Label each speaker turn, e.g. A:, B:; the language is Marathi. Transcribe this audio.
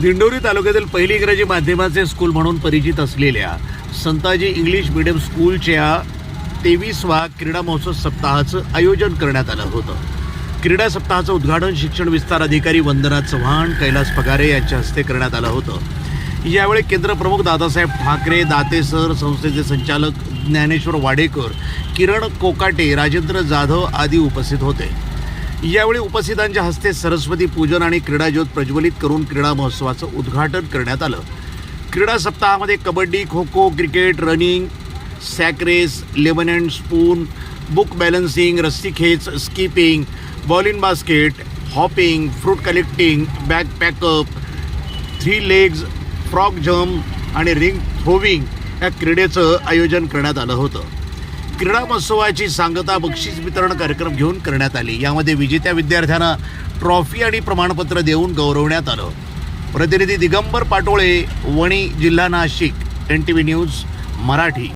A: दिंडोरी तालुक्यातील पहिली इंग्रजी माध्यमाचे स्कूल म्हणून परिचित असलेल्या संताजी इंग्लिश मिडियम स्कूलच्या तेवीसवा क्रीडा महोत्सव सप्ताहाचं आयोजन करण्यात आलं होतं. क्रीडा सप्ताहाचं उद्घाटन शिक्षण विस्तार अधिकारी वंदना चव्हाण कैलास पगारे यांच्या हस्ते करण्यात आलं होतं. यावेळी केंद्र प्रमुख दादासाहेब ठाकरे दाते सर संस्थेचे संचालक ज्ञानेश्वर वाडेकर किरण कोकाटे राजेंद्र जाधव आदी उपस्थित होते. यावेळी उपस्थितांच्या हस्ते सरस्वती पूजन आणि क्रीडा ज्योत प्रज्वलित करून क्रीडा महोत्सवाचं उद्घाटन करण्यात आलं. क्रीडा सप्ताहामध्ये kabaddi kho kho cricket running sack race lemon and spoon book balancing रस्सी खेच skipping ball in basket hopping fruit collecting bag pack up three legs frog jump आणि रिंग थ्रोविंग या क्रीडेचं आयोजन करण्यात आलं होतं. क्रीडा महोत्सवाची सांगता बक्षीस वितरण कार्यक्रम घेऊन करण्यात आली. यामध्ये विजेत्या विद्यार्थ्यांना ट्रॉफी आणि प्रमाणपत्र देऊन गौरवण्यात आलं. प्रतिनिधी दिगंबर पाटोळे वणी जिल्हा Nashik N T V news Marathi.